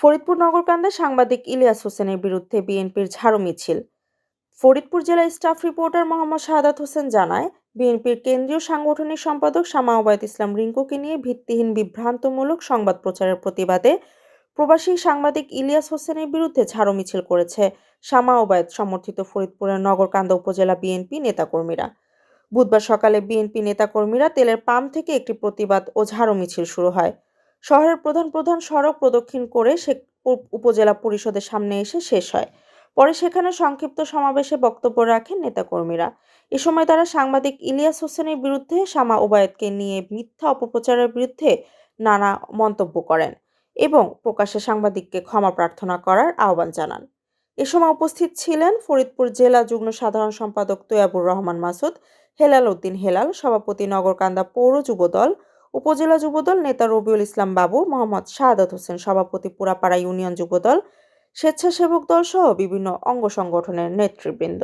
ফরিদপুর নগরকান্দায় সাংবাদিক ইলিয়াস হোসেনের বিরুদ্ধে বিএনপির ঝাড়ু মিছিল। ফরিদপুর জেলা স্টাফ রিপোর্টার মোহাম্মদ শাহাদাত হোসেন জানায়, বিএনপির কেন্দ্রীয় সাংগঠনিক সম্পাদক শামা ওবায়দ ইসলাম রিঙ্কুকে নিয়ে ভিত্তিহীন বিভ্রান্তমূলক সংবাদ প্রচারের প্রতিবাদে প্রবাসী সাংবাদিক ইলিয়াস হোসেনের বিরুদ্ধে ঝাড়ু মিছিল করেছে শামা ওবায়দ সমর্থিত ফরিদপুরের নগরকান্দা উপজেলা বিএনপি নেতাকর্মীরা। বুধবার সকালে বিএনপি নেতাকর্মীরা তেলের পাম্প থেকে একটি প্রতিবাদ ও ঝাড়ু মিছিল শুরু হয়। শহরের প্রধান প্রধান সড়ক প্রদক্ষিণ করে সে উপ- উপজেলা পরিষদের সামনে এসে শেষ হয়। পরে সেখানে সংক্ষিপ্ত সমাবেশে বক্তব্য রাখেন নেতাকর্মীরা। এ সময় তারা সাংবাদিক ইলিয়াস হোসেনের বিরুদ্ধে শামা ওবায়দকে নিয়ে মিথ্যা অপপ্রচারের বিরুদ্ধে নানা মন্তব্য করেন এবং প্রকাশ্যে সাংবাদিককে ক্ষমা প্রার্থনা করার আহ্বান জানান। এ সময় উপস্থিত ছিলেন ফরিদপুর জেলা যুগ্ম সাধারণ সম্পাদক তৈয়াবুর রহমান মাসুদ, হেলাল উদ্দিন হেলাল, সভাপতি নগরকান্দা পৌর যুবদল উপজেলা যুবদল নেতা রবিউল ইসলাম বাবু, মোহাম্মদ শাহাদাত হোসেন সভাপতি পুরাপাড়া ইউনিয়ন যুবদল, স্বেচ্ছাসেবক দল সহ বিভিন্ন অঙ্গ সংগঠনের নেতৃবৃন্দ।